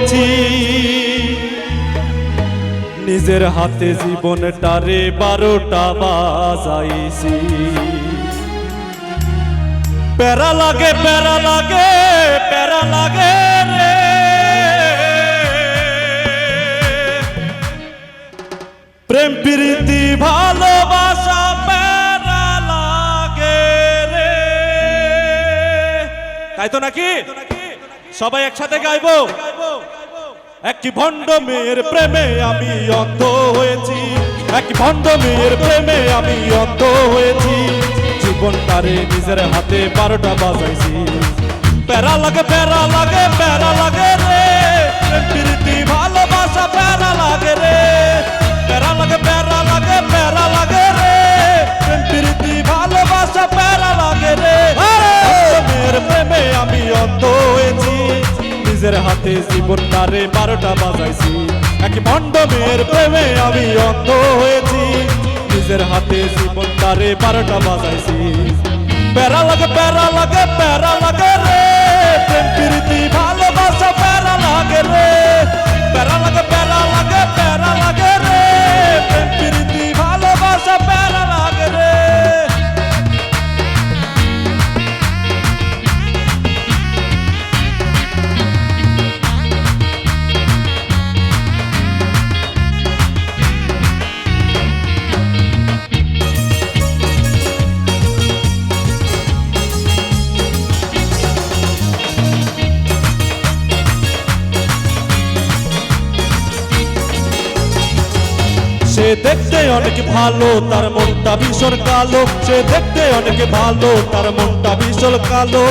হয়েছি নিজের হাতে জীবনটারে বারোটা বাজাইছি। প্যারা লাগে প্যারা লাগে প্যারা লাগে প্রেম, প্রীতি, ভালোবাসা, প্যারা লাগে রে। তাই তো নাকি? সবাই একসাথে গাইবো? একটি ভণ্ড মেয়ের প্রেমে আমি অন্ধ হয়েছি। একটি ভণ্ড মেয়ের প্রেমে আমি অন্ধ হয়েছি। জীবন তারে নিজের হাতে বারোটা বাজাইছি। প্যারা লাগে প্যারা লাগে প্যারা লাগে রে। প্রীতি, ভালোবাসা নিজের হাতে জীবন তারে বারোটা বাজাইছি। এক ভণ্ড মেয়ের প্রেমে আমি অন্ধ হয়েছি। নিজের হাতে জীবন তারে বারোটা বাজাইছি। প্যারা লাগে প্যারা লাগে প্যারা লাগে রে। প্রেম, প্রীতি, ভালোবাসা প্যারা লাগে রে। প্যারা লাগে প্যারা লাগে, প্যারা সে দেখতে অনেক ভালো, তার মনটা ভীষণ কালো। সে দেখতে অনেক ভালো, তার মনটা ভীষণ কালো।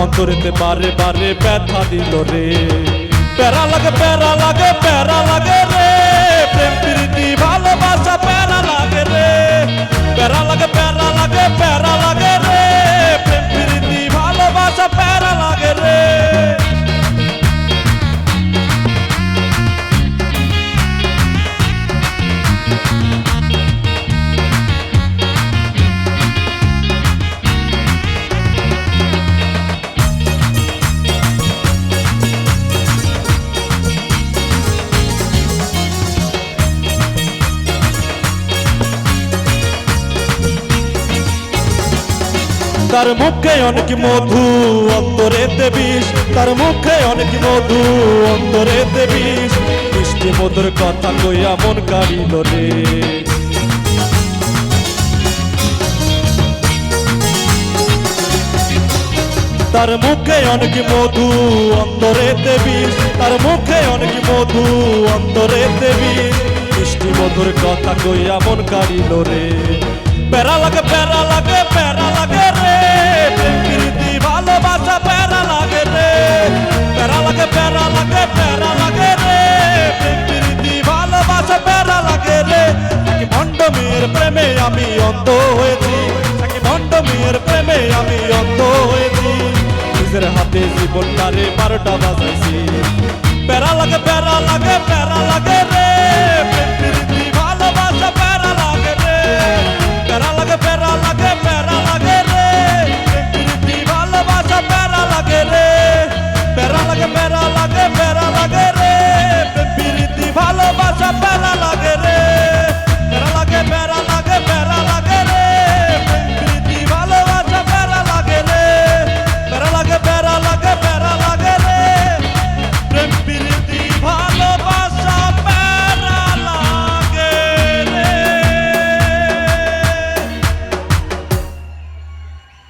অন্তরেতে বারে বারে ব্যথা দিল রে। প্যারা লাগে প্যারা লাগে প্যারা লাগে রে। তার মুখে অনেক মধু অন্তরে দেবিস তার মুখে অনেক মধু অন্তরে দেবিস মিষ্টি মধুর কথা কইয়া মন কাড়িল রে। তার মুখে অনেক মধু অন্তরে দেবিস তার মুখে অনেক মধু অন্তরে দেবিস মিষ্টি মধুর কথা কইয়া মন কাড়িল রে। প্যারা লাগে প্যারা লাগে প্যারা লাগে প্যারা লাগে রে প্রীতি ভালোবাসা প্যারা লাগে রে। নাকি ভণ্ড প্রেমে আমি অন্ধ হয়েছি নাকি ভণ্ড প্রেমে আমি অন্ধ হয়েছি। নিজের হাতে জীবনটারে বারোটা বাজাইছি। প্যারা লাগে প্যারা লাগে